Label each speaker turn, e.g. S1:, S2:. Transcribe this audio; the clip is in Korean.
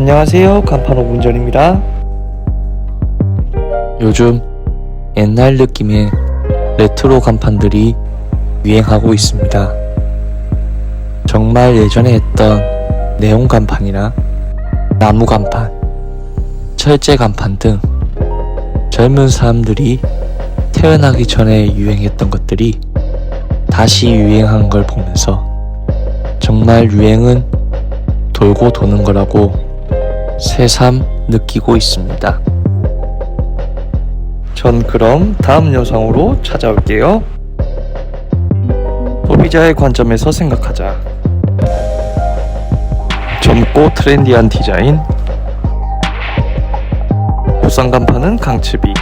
S1: 안녕하세요. 간판 오분전입니다. 요즘 옛날 느낌의 레트로 간판들이 유행하고 있습니다. 정말 예전에 했던 네온 간판이나 나무 간판, 철제 간판 등 젊은 사람들이 태어나기 전에 유행했던 것들이 다시 유행한 걸 보면서 정말 유행은 돌고 도는 거라고 새삼 느끼고 있습니다. 전 그럼 다음 영상으로 찾아올게요. 소비자의 관점에서 생각하자. 젊고 트렌디한 디자인. 보상 간판은 강츠비.